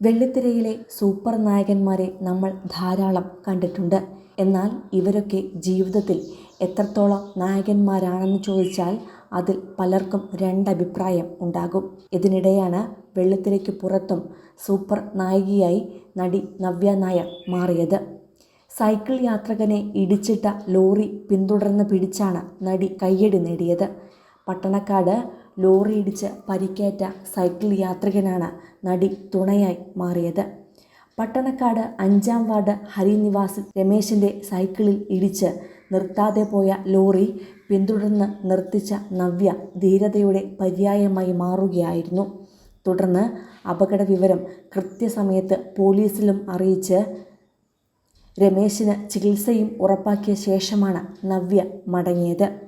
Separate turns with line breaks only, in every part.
വെള്ളിത്തിരയിലെ super നായകന്മാരെ നമ്മൾ ധാരാളം കണ്ടിട്ടുണ്ട്. എന്നാൽ ഇവരൊക്കെ ജീവിതത്തിൽ എത്രത്തോളം നായകന്മാരാണെന്ന് ചോദിച്ചാൽ അതിൽ പലർക്കും രണ്ടഭിപ്രായം ഉണ്ടാകും. ഇതിനിടെയാണ് വെള്ളിത്തിരയ്ക്ക് പുറത്തും സൂപ്പർ നായികയായി നടി നവ്യ നായർ മാറിയത്. സൈക്കിൾ യാത്രികനെ ഇടിച്ചിട്ട ലോറി പിന്തുടർന്ന് പിടിച്ചാണ് നടി കയ്യടി നേടിയത്. പട്ടണക്കാട് ലോറി ഇടിച്ച് പരിക്കേറ്റ സൈക്കിൾ യാത്രികനാണ് നടി തുണയായി മാറിയത്. പട്ടണക്കാട് അഞ്ചാം വാർഡ് ഹരിനിവാസിൽ രമേശിന്റെ സൈക്കിളിൽ ഇടിച്ച് നിർത്താതെ പോയ ലോറി പിന്തുടർന്ന് നിർത്തിച്ച നവ്യ ധീരതയുടെ പര്യായമായി മാറുകയായിരുന്നു. തുടർന്ന് അപകട വിവരം കൃത്യസമയത്ത് പോലീസിലും അറിയിച്ച് രമേശിന് ചികിത്സയും ഉറപ്പാക്കിയ ശേഷമാണ് നവ്യ മടങ്ങിയത്.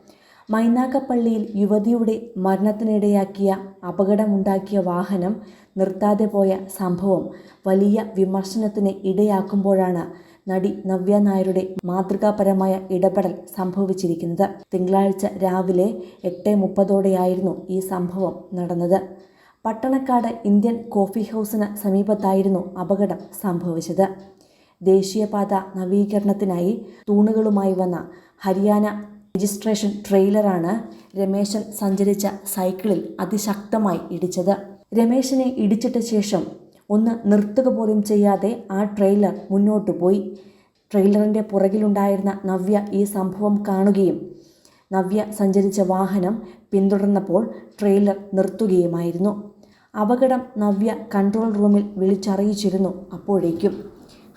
മൈനാഗപ്പള്ളിയിൽ യുവതിയുടെ മരണത്തിനിടയാക്കിയ അപകടമുണ്ടാക്കിയ വാഹനം നിർത്താതെ പോയ സംഭവം വലിയ വിമർശനത്തിന് ഇടയാക്കുമ്പോഴാണ് നടി നവ്യ നായരുടെ മാതൃകാപരമായ ഇടപെടൽ സംഭവിച്ചിരിക്കുന്നത്. തിങ്കളാഴ്ച രാവിലെ എട്ട് മുപ്പതോടെയായിരുന്നു ഈ സംഭവം നടന്നത്. പട്ടണക്കാട് ഇന്ത്യൻ കോഫി ഹൗസിന് സമീപത്തായിരുന്നു അപകടം സംഭവിച്ചത്. ദേശീയപാത നവീകരണത്തിനായി തൂണുകളുമായി വന്ന ഹരിയാന രജിസ്ട്രേഷൻ ട്രെയിലറാണ് രമേശൻ സഞ്ചരിച്ച സൈക്കിളിൽ അതിശക്തമായി ഇടിച്ചത്. രമേശനെ ഇടിച്ചിട്ട ശേഷം ഒന്ന് നിർത്തുക പോലും ചെയ്യാതെ ആ ട്രെയിലർ മുന്നോട്ട് പോയി. ട്രെയിലറിന്റെ പുറകിലുണ്ടായിരുന്ന നവ്യ ഈ സംഭവം കാണുകയും നവ്യ സഞ്ചരിച്ച വാഹനം പിന്തുടർന്നപ്പോൾ ട്രെയിലർ നിർത്തുകയുമായിരുന്നു. അപകടം നവ്യ കൺട്രോൾ റൂമിൽ വിളിച്ചറിയിച്ചിരുന്നു അപ്പോഴേക്കും.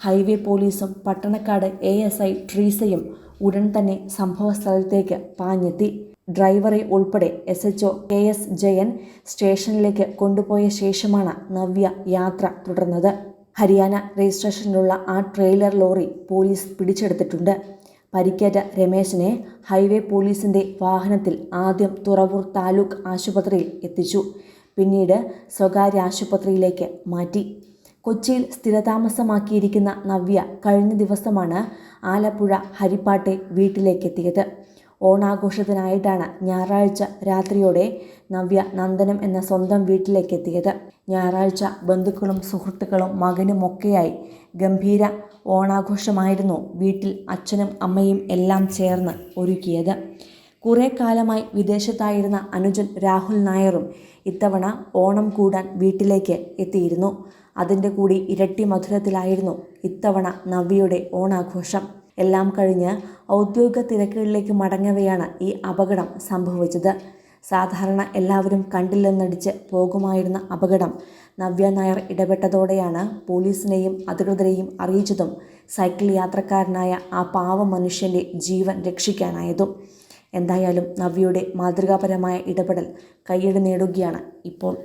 ഹൈവേ പോലീസും പട്ടണക്കാട് എ എസ് ഐ ട്രീസയും ഉടൻ തന്നെ സംഭവസ്ഥലത്തേക്ക് പാഞ്ഞെത്തി. ഡ്രൈവറെ ഉൾപ്പെടെ S H O K S Jayan സ്റ്റേഷനിലേക്ക് കൊണ്ടുപോയ ശേഷമാണ് നവ്യ യാത്ര തുടർന്നത്. ഹരിയാന രജിസ്ട്രേഷനിലുള്ള ആ ട്രെയിലർ ലോറി പോലീസ് പിടിച്ചെടുത്തിട്ടുണ്ട്. പരിക്കേറ്റ രമേശിനെ ഹൈവേ പോലീസിന്റെ വാഹനത്തിൽ ആദ്യം തുറവൂർ താലൂക്ക് ആശുപത്രിയിൽ എത്തിച്ചു. പിന്നീട് സ്വകാര്യ ആശുപത്രിയിലേക്ക് മാറ്റി. കൊച്ചിയിൽ സ്ഥിരതാമസമാക്കിയിരിക്കുന്ന നവ്യ കഴിഞ്ഞ ദിവസമാണ് ആലപ്പുഴ ഹരിപ്പാട്ടെ വീട്ടിലേക്കെത്തിയത്. ഓണാഘോഷത്തിനായിട്ടാണ് ഞായറാഴ്ച രാത്രിയോടെ നവ്യ നന്ദനം എന്ന സ്വന്തം വീട്ടിലേക്കെത്തിയത്. ഞായറാഴ്ച ബന്ധുക്കളും സുഹൃത്തുക്കളും മകനുമൊക്കെയായി ഗംഭീര ഓണാഘോഷമായിരുന്നു വീട്ടിൽ അച്ഛനും അമ്മയും എല്ലാം ചേർന്ന് ഒരുക്കിയത്. കുറേ കാലമായി വിദേശത്തായിരുന്ന അനുജൻ രാഹുൽ നായറും ഇത്തവണ ഓണം കൂടാൻ വീട്ടിലേക്ക് എത്തിയിരുന്നു. അതിന്റെ കൂടി ഇരട്ടി മധുരത്തിലായിരുന്നു ഇത്തവണ നവ്യയുടെ ഓണാഘോഷം. എല്ലാം കഴിഞ്ഞ് ഔദ്യോഗിക തിരക്കുകളിലേക്ക് മടങ്ങവെയാണ് ഈ അപകടം സംഭവിച്ചത്. സാധാരണ എല്ലാവരും കണ്ടില്ലെന്നടിച്ച് പോകുമായിരുന്ന അപകടം നവ്യ നായർ ഇടപെട്ടതോടെയാണ് പോലീസിനെയും അധികൃതരെയും അറിയിച്ചതും. സൈക്കിൾ യാത്രക്കാരനായ ആ പാവ മനുഷ്യന്റെ ജീവൻ രക്ഷിക്കാനായതും. എന്തായാലും നവ്യയുടെ മാതൃകാപരമായ ഇടപെടൽ കയ്യടി നേടുകയാണ് ഇപ്പോൾ.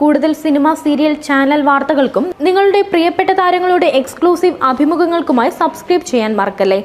കൂടുതൽ സിനിമ സീരിയൽ ചാനൽ വാർത്തകൾക്കും നിങ്ങളുടെ പ്രിയപ്പെട്ട താരങ്ങളുടെ എക്സ്ക്ലൂസീവ് അഭിമുഖങ്ങൾക്കുമായി സബ്സ്ക്രൈബ് ചെയ്യാൻ മറക്കല്ലേ?